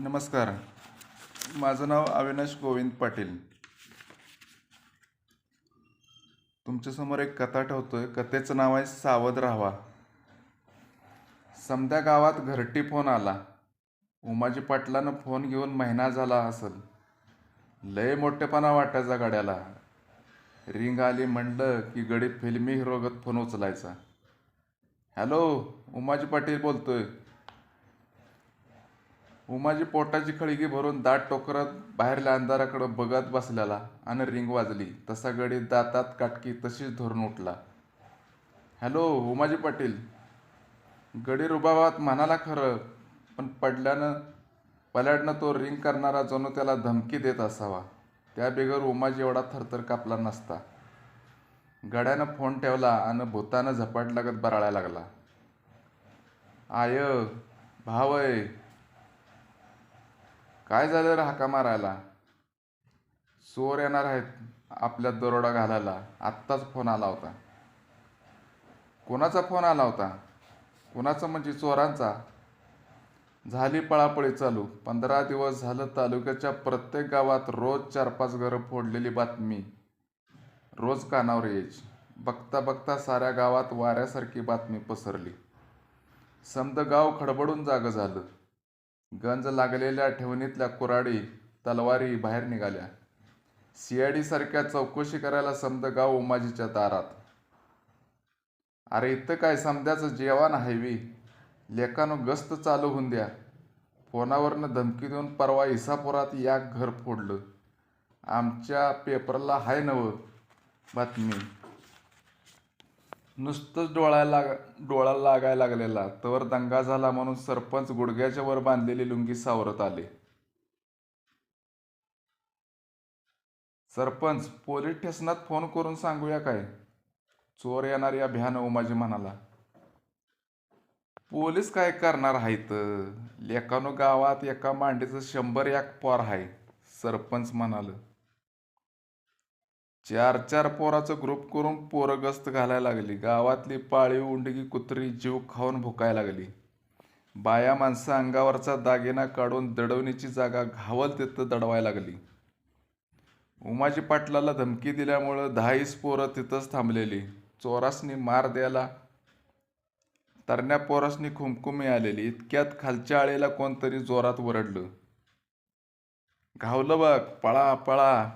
नमस्कार. माझं नाव अविनाश गोविंद पाटील. तुमच्यासमोर एक कथा ठेवतोय. कथेचं नाव आहे सावध राहावा. समद्या गावात घरटी फोन आला. उमाजी पाटलानं फोन घेऊन महिना झाला असल. लय मोठेपणा वाटायचा गाड्याला. रिंग आली म्हणलं की गडी फिल्मी हिरोगत फोन उचलायचा. हॅलो उमाजी पाटील बोलतोय. उमाजी पोटाची खळगी भरून दाट टोकरत बाहेरल्या अंधाराकडं बघत बसलेला आणि रिंग वाजली. तसा गडी दातात काटकी तशीच धरून उठला. हॅलो उमाजी पाटील. गडी रुबाबात म्हणाला खरं पण पडल्यानं पल्याडनं तो रिंग करणारा जणू त्याला धमकी देत असावा. त्या बेगर उमाजी एवढा थरथर कापला नसता. गड्यानं फोन ठेवला आणि भूतानं झपाट लागत बराळायला लागला. आय भावय काय झालं रे हाका मारायला? चोर येणार आहेत आपल्या दरोडा घालायला. आत्ताच फोन आला होता. कोणाचा फोन आला होता? कोणाचा म्हणजे चोरांचा? झाली पळापळी चालू. पंधरा दिवस झालं तालुक्याच्या प्रत्येक गावात रोज चार पाच घरं फोडलेली बातमी. रोज कानावर यायची बघता बघता साऱ्या गावात वाऱ्यासारखी बातमी पसरली. समद गाव खडबडून जागं झालं. गंज लागलेल्या ठेवणीतल्या कुराडी तलवारी बाहेर निघाल्या. सीआयडी सारख्या चौकशी करायला समद गाव उमाजीच्या दारात. अरे इथं काय समद्याचं जेवण आहे वी? गस्त चालू होऊन द्या. फोनावरनं धमकी देऊन परवा इसापुरात या घर फोडलं. आमच्या पेपरला हाय नवं. बातमी. नुसतंच डोळ्याला लाग डोळ्याला लागायला लागलेला. तवर दंगा झाला म्हणून सरपंच गुडघ्याच्या वर बांधलेली लुंगी सावरत आले. सरपंच पोलीस स्टेशनात फोन करून सांगूया काय? चोर येणार या भ्यान उमाजी म्हणाला. पोलीस काय करणार आहेत एकानो गावात एका मांडीचं शंभर एक पोर आहे सरपंच म्हणाल. चार चार पोराचं ग्रुप करून पोरं गस्त घालायला लागली. गावातली पाळीव उंडगी कुत्री जीव खाऊन भुकायला लागली. बाया माणसं अंगावरचा दागिना काढून दडवणीची जागा घावल तिथं दडवायला लागली. उमाजी पाटलाला धमकी दिल्यामुळं दहाईस पोरं तिथंच थांबलेली. चोरासनी मार द्यायला तरण्या पोरासनी खुमखुमी आलेली. इतक्यात खालच्या आळीला कोणतरी जोरात वरडलं घावलं बघ पळा पळा.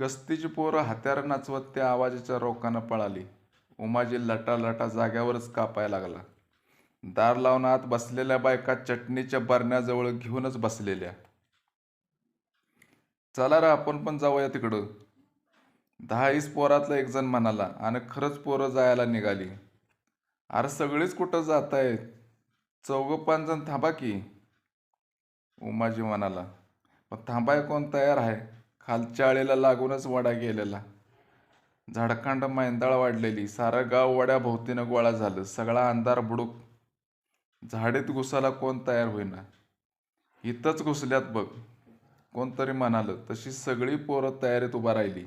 गस्तीची पोरं हत्यार नाचवत त्या आवाजाच्या रोखानं पळाली. उमाजी लटा लटा जाग्यावरच कापायला लागला. दार लावून आत बसलेल्या बायका चटणीच्या बरण्याजवळ घेऊनच बसलेल्या. चला रे आपण पण जाऊया तिकडं. दहा ईस पोरातला एक जण म्हणाला आणि खरंच पोरं जायला निघाली. अरे सगळीच कुठं जात आहेत चौघं पाच जण थांबा की. उमाजी म्हणाला. मग थांबाय कोण तयार आहे? खालच्या आळीला लागूनच वडा गेलेला. झाडखंड मैंदाळ वाढलेली. सारं गाव वड्या भोवतीनं गोळा झालं. सगळा अंधार बुडूक झाडीत घुसायला कोण तयार होईना. इथंच घुसल्यात बघ. कोणतरी म्हणालं तशी सगळी पोरं तयारीत उभा राहिली.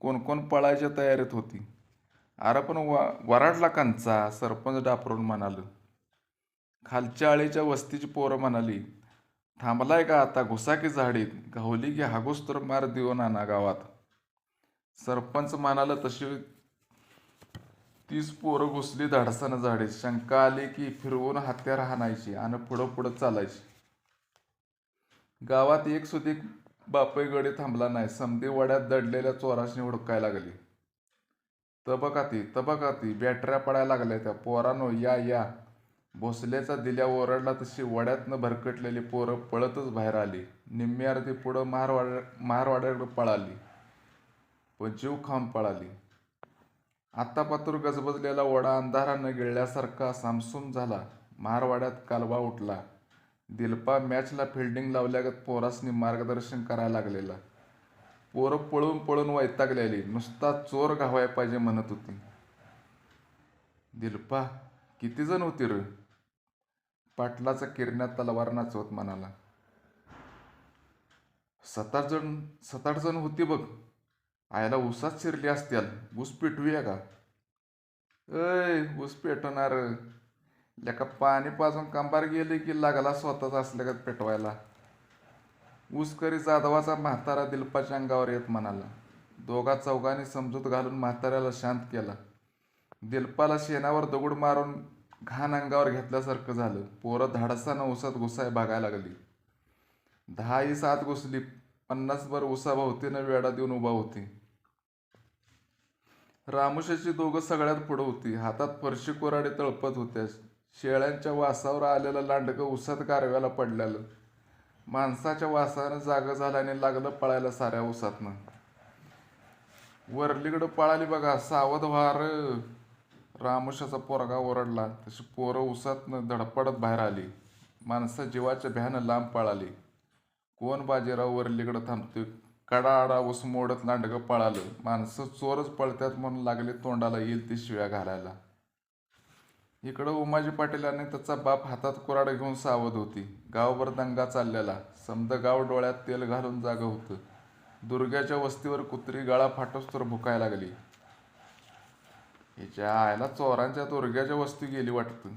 कोण कोण पळायच्या तयारीत होती. अरे पण वा वराडला कांचा? सरपंच डापरून म्हणालं. खालच्या आळीच्या वस्तीची पोरं म्हणाली थांबलाय का आता घुसा की झाडीत? घावली की हागूस तर मार देऊ नाना गावात. सरपंच म्हणाला तशी तीच पोरं घुसली धाडसानं झाडीत. शंका आली की फिरवून हत्यार हाणायची आणि पुढं पुढं चालायची. गावात एक सुधी बापई गडी थांबला नाही. समधी वड्यात दडलेल्या चोराशनी हुडकायला लागली. तबकाती तबकाती बॅटऱ्या पडायला लागल्या त्या पोरानो या या. भोसल्याचा दिल्या ओरडला तशी वड्यातनं भरकटलेली पोरं पळतच बाहेर आली. निम्मी अर्धी पुढं महारवाड्या महारवाड्याकडे पळाली. पण जीव खांब पळाली. आत्ता पातूर गजबजलेला वडा अंधारानं गिळल्यासारखा सामसूम झाला. महारवाड्यात कालवा उठला. दिलपा मॅचला फिल्डिंग लावल्यागत पोरासनी मार्गदर्शन करायला लागलेला. पोरं पळून पळून वैतागलेली. नुसता चोर घावाय पाहिजे म्हणत होती. दिलपा किती जण होती र? पाटलाचा किरण्यात तलवार नाचवत म्हणाला सात आठ जण सात आठ जण होती बघ. आयला उसात शिरली असत्याल ऊस पेटवूया का? अय ऊस पेटवणार. लेका पाणी पाजून कांबार गेले की लागला स्वतःच असल्या का पेटवायला ऊसकरी जाधवाचा म्हातारा दिलपाच्या अंगावर येत म्हणाला दोघा चौघांनी समजूत घालून म्हाताऱ्याला शांत केला. दिलपाला शेणावर दगड मारून घाण अंगावर घेतल्यासारखं झालं. पोरं धाडसानं उसात घुसाय बघायला लागली. दहा ही घुसली पन्नासभर उसाभोवतीनं वेडा देऊन उभा होती. रामुशाची दोघं सगळ्यात पुढं होती. हातात फरशी कोराडे तळपत होत्या. शेळ्यांच्या वासावर आलेलं लांडकं उसात गारव्याला पडलेलं. माणसाच्या वासानं जागं झाल्याने लागलं पळायला साऱ्या उसातनं. वरलीकडं पळाली बघा सावध व्हार. रामशाचा पोरगा ओरडला. तशी पोरं उसातनं धडपडत बाहेर आली. माणसं जीवाच्या भ्यानं लांब पळाली. कोण बाजीराव वरलीकडं थांबतोय? कडाआडा ऊस मोडत लांडगं पळालं. माणसं चोरच पळत्यात म्हणून लागले तोंडाला येईल ती शिव्या घालायला. इकडं उमाजी पाटील आणि त्याचा बाप हातात कुराड घेऊन सावध होती. गावभर दंगा चाललेला. समद गाव डोळ्यात तेल घालून जागं होतं. दुर्ग्याच्या वस्तीवर कुत्री गळा फाटोस तर भुकायला लागली. हिच्या आयला चोरांच्या दुर्ग्याच्या वस्ती गेली वाटतं.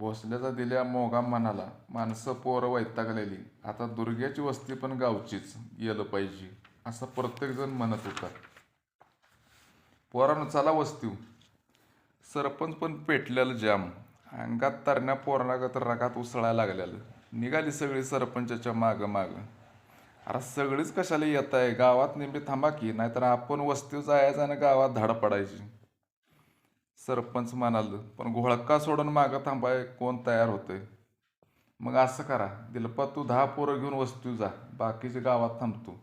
भोसल्याचा दिल्या मोगा म्हणाला माणसं पोरं वैतागलेली. आता दुर्ग्याची वस्ती पण गावचीच गेलं पाहिजे असं प्रत्येकजण म्हणत होता. पोरानं चला वस्तीव सरपंच पण पेटलेलं जाम. अंगात तरण्या पोरणागत रगात उसळायला लागलेलं. निघाली सगळी सरपंचाच्या मागं मागं. अरे सगळीच कशाला येत आहे गावात नेहमी थांबा की नाहीतर आपण वस्तीव जायचं आणि गावात धाड पडायची सरपंच म्हणाल पण घोळका सोडून मागं थांबाय? कोण तयार होतंय? मग असं करा दिलपा तू दहा पोरं घेऊन वस्तू जा बाकीचे गावात थांबतो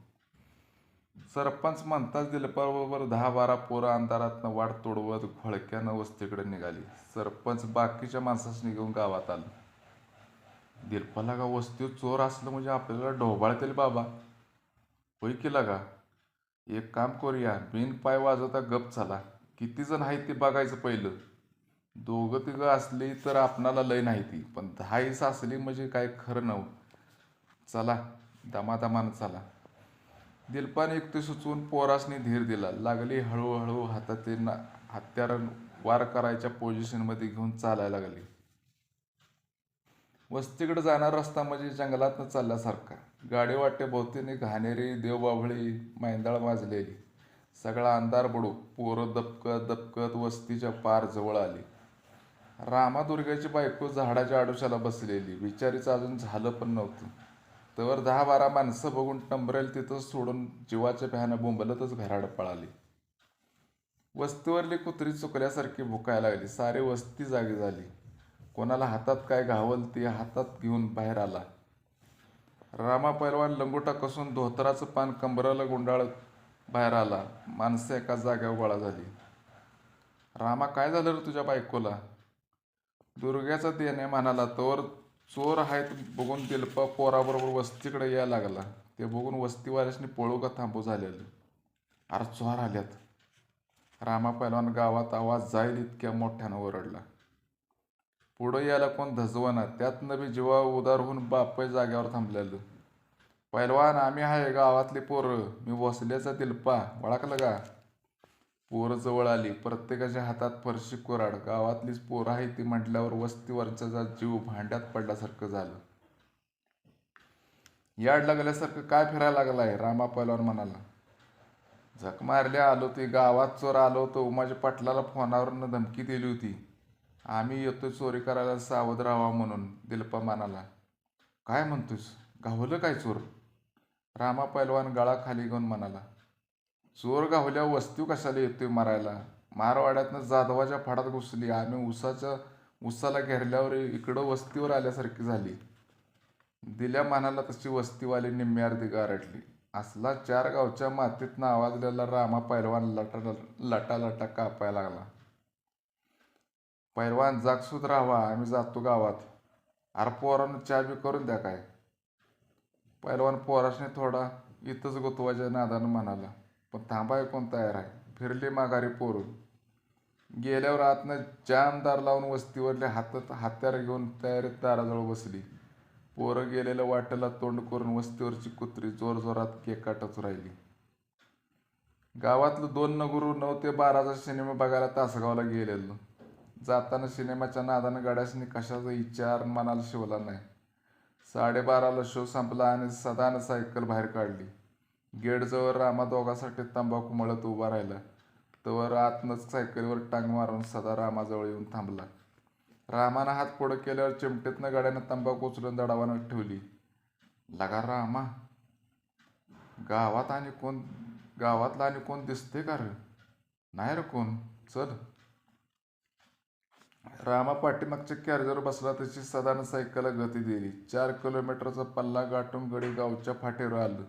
सरपंच म्हणताच दिलपाबरोबर दहा बारा पोरं अंधारातनं वाट तोडवत घोळक्यानं वस्तीकडे निघाली. सरपंच बाकीच्या माणसास निघून गावात आलं. दिलपाला का वस्ती चोर असलं म्हणजे आपल्याला ढोबाळतील बाबा. होय केला का एक काम करूया बिन पाय वाजवता गप चला. किती जण आहेत ते बघायचं पहिलं. दोघं तिघं असली तर आपणाला लय नाही ती. पण दहाईस असली म्हणजे काय खरं नव्ह. चला दमादमानं चला. दिलपाने युक्ती सुचवून पोरासनी धीर दिला. लागली हळूहळू हातातील ना हत्यार वार करायच्या पोझिशनमध्ये घेऊन चालायला लागली. वस्तीकडे जाणारा रस्ता म्हणजे जंगलातनं चालल्यासारखा. गाडी वाटे भोवतीने घाणेरी देवबाभळी मैंदाळ वाजलेली. सगळा अंधार बुडू पोरं दपकत दपकत वस्तीच्या पार जवळ आली. रामादुर्गाची बायको झाडाच्या आडोशाला बसलेली बिचारीचं अजून झालं पण नव्हतं. तर दहा बारा माणसं बघून टंबरेल तिथं सोडून जीवाच्या भ्यानं बोंबलतच घराड पळाली. वस्तीवरली कुत्री चुकल्यासारखी भुकायला लागली सारी वस्ती जागी झाली. कोणाला हातात काय घावल ते हातात घेऊन बाहेर आला. रामा पैलवान लंगोटा कसून धोतराचं पान कंबराला गुंडाळत बाहेर आला. माणसं एका जागेवर गोळा झाली. रामा काय झालं रे तुझ्या बायकोला? दुर्ग्याचा देणे म्हणाला तोवर चोर आहेत बघून दिलपा पोराबरोबर वस्तीकडे यायला लागला. ते बघून वस्तीवाल्यासनी पळू का थांबू झालेलं. अरे चोर आल्यात. रामा पैलवान गावात आवाज जाईल इतक्या मोठ्यानं ओरडला. पुढं यायला कोण धजवाना त्यातनं बी जीवा उदार होऊन बापय जाग्यावर थांबलेलं. पैलवान आम्ही आहे गावातले पोरं. मी वसल्याचा दिलपा. ओळखलं का? पोरं जवळ आली. प्रत्येकाच्या हातात फरशी कोराड. गावातलीच पोरं आहे ती म्हटल्यावर वस्तीवरचा जीव भांड्यात पडल्यासारखं झालं. याड लागल्यासारखं काय फिरायला लागलाय? रामा पैलवान म्हणाला. झक मारल्या आलो ते. गावात चोर आलो होतो. उमाजी पाटलाला फोनावरनं धमकी दिली होती. आम्ही येतो चोरी करायला सावध राहावा म्हणून दिलपा म्हणाला. काय म्हणतोस गावलं काय चोर? रामा पैलवान गळा खाली घेऊन म्हणाला चोर गावल्या वस्ती कशाला येतोय मारायला? मारवाड्यातनं जाधवाच्या फाडात घुसली आम्ही उसाच्या उसाला घेरल्यावर इकडं वस्तीवर आल्यासारखी झाली. दिल्या मानाला तशी वस्तीवाली निम्मी अर्धी गारटली असला चार गावच्या मातीतनं आवाजलेला रामा पैलवान लटा लटा लटा कापायला लागला. पैलवान जागसूद राहावा आम्ही जातो गावात. अरे पोरानं चहा बी करून द्या काय? पैलवान पोराशने थोडा इथंच गोतवाच्या नादानं म्हणाला. पण थांबाय कोण तयार आहे? फिरली माघारी पोरून गेल्यावर आतनं जामदार लावून वस्तीवरले हातात हत्यार घेऊन तयारीत दाराजवळ बसली. पोरं गेलेल्या वाटेला तोंड करून वस्तीवरची कुत्री जोरजोरात केकाटच राहिली. गावातलं दोन नगुरू नऊ ते बाराचा सिनेमा बघायला तासगावला गेलेलो. जाताना सिनेमाच्या नादानं गाड्यासनी कशाचा विचार मनाला शिवला नाही. साडेबाराला शो संपला आणि सदानं सायकल बाहेर काढली. गेटजवळ रामा दोघासाठी तंबाखू मळत उभा राहिला. तोवर आतनंच सायकलीवर टांग मारून सदा रामाजवळ येऊन थांबला. रामानं हात पुढं केल्यावर चिमटीतनं गाड्यानं तंबाखू उचलून दडावानं ठेवली. लगा रामा गावात आणि कोण गावातला आणि कोण दिसते का रे? नाही रे कोण? चल. रामा पाठीमागच्या कॅरेजवर बसला तशी सदानं सायकलला गती दिली. चार किलोमीटरचा पल्ला गाठून गडी गावच्या फाटीवर आलं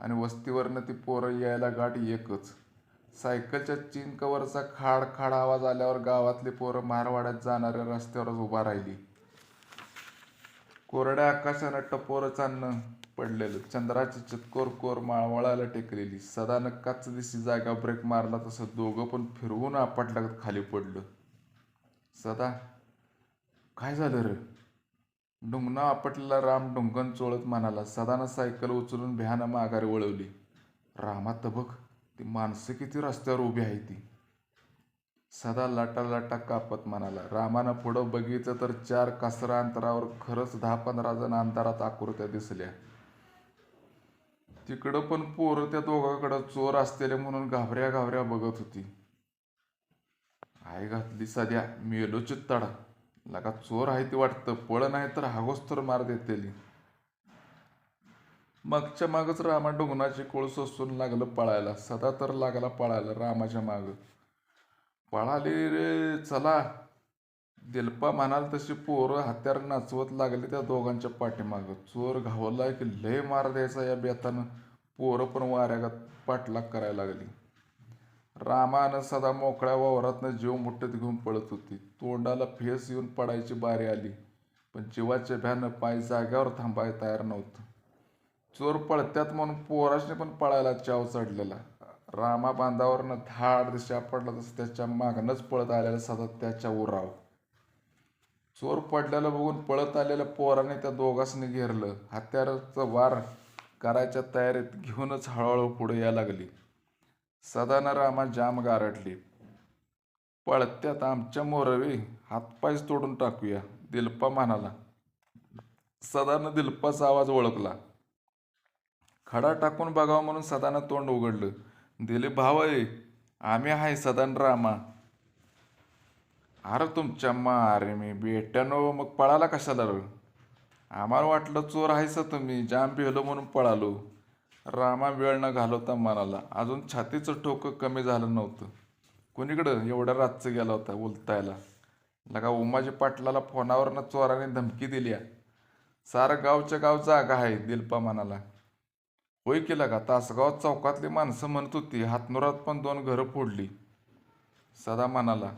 आणि वस्तीवरनं ती पोरं यायला गाठ एकच. सायकलच्या चिंकवरचा खाड खाड आवाज आल्यावर गावातली पोरं मारवाड्यात जाणाऱ्या रस्त्यावरच उभा राहिली. कोरड्या आकाशानं टपोरं चांदणं पडलेलं. चंद्राची चितकोर कोर माळवळायला टेकलेली. सदानं काच दिशी जागा ब्रेक मारला तसं दोघं पण फिरवून आपटल्यागत खाली पडलं. सदा. काय झालं रे? डुंगणं आपटलेला राम डुंगण चोळत म्हणाला सदानं सायकल उचलून भ्यानं माघारी वळवली. रामा तबक ती माणसं किती रस्त्यावर उभी आहे ती. सदा लाटा लाटा कापत म्हणाला रामानं पुढं बघितलं तर चार कासरा अंतरावर खरंच दहा पंधरा जण अंधारात आकृत्या दिसल्या. तिकडं पण पोरं त्या दोघाकडं चोर असलेले म्हणून घाबऱ्या घाबऱ्या बघत होती. आई घातली सध्या मेलो तडा लगा चोर आहे ती वाटतं. पळ नाही तर हागोस्तर मार देतेली मागच्या मागच रामा डोंगणाची कोळ सोसून लागलं पळायला. सदा तर लागला पळायला रामाच्या माग. पळाली रे चला. दिलपा म्हणाल तशी पोरं हत्यार नाचवत लागली त्या दोघांच्या पाठीमाग. चोर घावला की लय मार द्यायचा या बेतानं. पोरं पण वाऱ्यागात पाठलाग करायला लागली. रामानं सदा मोकळ्या वावरातनं जीव मुठ्ठीत घेऊन पळत होती. तोंडाला फेस येऊन पडायची बारी आली पण जीवाच्या भ्यानं पाय जाग्यावर थांबाय तयार नव्हतं. चोर पळत्यात म्हणून पोराशने पण पळायला चाव चढलेला. रामा बांधावरनं धाड दिशा पडला तसं त्याच्या मागनंच पळत आलेला सदा त्याच्या उराव चोर पडलेलं बघून पळत आलेल्या पोराने त्या दोघांसनी घेरलं. हत्याराचं वार करायच्या तयारीत घेऊनच हळूहळू पुढे यायला लागली. सदानं रामा जाम गारटली पळत्यात आमच्या मोरवी हातपायच तोडून टाकूया दिलपा म्हणाला. सदानं दिलपाचा आवाज ओळखला. खडा टाकून बघावा म्हणून सदानं तोंड उघडलं. दिले भाव आहे आम्ही आहे सदान रामा अरे तुमच्या मा अरे मी बेट्यानो मग पळाला कशाला रे? आम्हाला वाटलं चोर आहेस तुम्ही जाम भिलो म्हणून पळालो. रामा वेळ न घालवता म्हणाला अजून छातीचं ठोकं कमी झालं नव्हतं. कुणीकडं? एवढ्या रातचं गेला होता उलतायला लगा उमाजी पाटलाला फोनावरनं चोराने धमकी दिली सारं गावच्या गाव जागा आहे दिलपा म्हणाला होय केला का तासगाव चौकातली माणसं म्हणत होती हातनुरात पण दोन घरं फोडली. सदा म्हणाला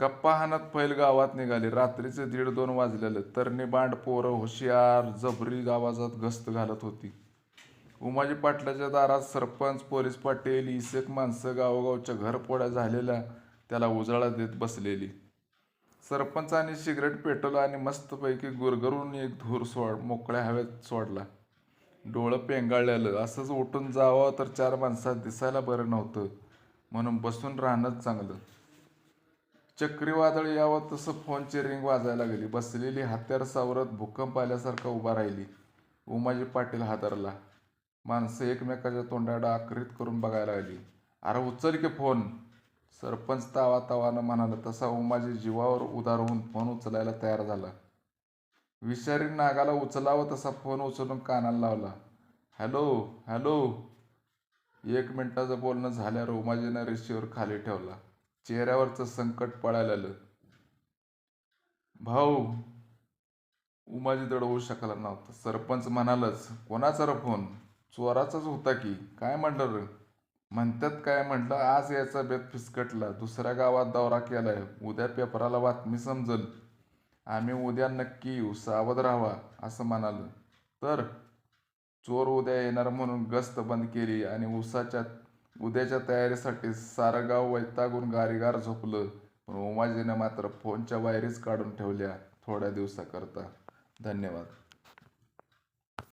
गप्पा हाणत फैल गावात निघाली. रात्रीचे दीड दोन वाजलेलं. तरणी बांड पोरं हुशियार जबरी आवाजात गस्त घालत होती. उमाजी पाटलाच्या दारात सरपंच पोलीस पाटील इसेक माणसं गावोगावच्या घरपोड्या झालेल्या त्याला उजाळा देत बसलेली. सरपंचाने सिगरेट पेटवलं आणि मस्तपैकी गुरगरून एक धूर सोड मोकळ्या हवेत सोडला. डोळं पेंगाळलेलं. असंच उठून जावं तर चार माणसात दिसायला बरं नव्हतं. म्हणून बसून राहणंच चांगलं. चक्रीवादळ यावं तसं फोनची रिंग वाजायला लागली. बसलेली हत्यार सावरत भूकंप आल्यासारखा उभा राहिली. उमाजी पाटील हादरला. माणसं एकमेकाच्या तोंडाला आकृत करून बघायला लागली. अरे उचल की फोन. सरपंच तावा तावानं म्हणाला तसा उमाजी जीवावर उदार होऊन फोन उचलायला तयार झाला. विषारी नागाला उचलावं तसा फोन उचलून कानाला लावला. Hello hello. एक मिनिटाचं बोलणं झाल्यावर उमाजीनं रिसिव्हर खाली ठेवला. चेहऱ्यावरचं संकट पळायला आलं भाऊ उमाजी दडवू शकला नव्हता. सरपंच म्हणालच कोणाचा रे फोन? चोराचाच होता की? काय म्हणलं रे? म्हणतात काय म्हटलं? आज याचा बेत फिसकटला. दुसऱ्या गावात दौरा केलाय. उद्या पेपराला बातमी समजल. आम्ही उद्या नक्की येऊ. सावध राहावा असं म्हणालं. तर चोर उद्या येणार म्हणून गस्त बंद केली आणि उसाच्या उद्याच्या तयारीसाठी सारं गाव वैतागून गारीगार झोपलं. पण उमाजीने मात्र फोनच्या वायरीच काढून ठेवल्या थोड्या दिवसाकरता. धन्यवाद.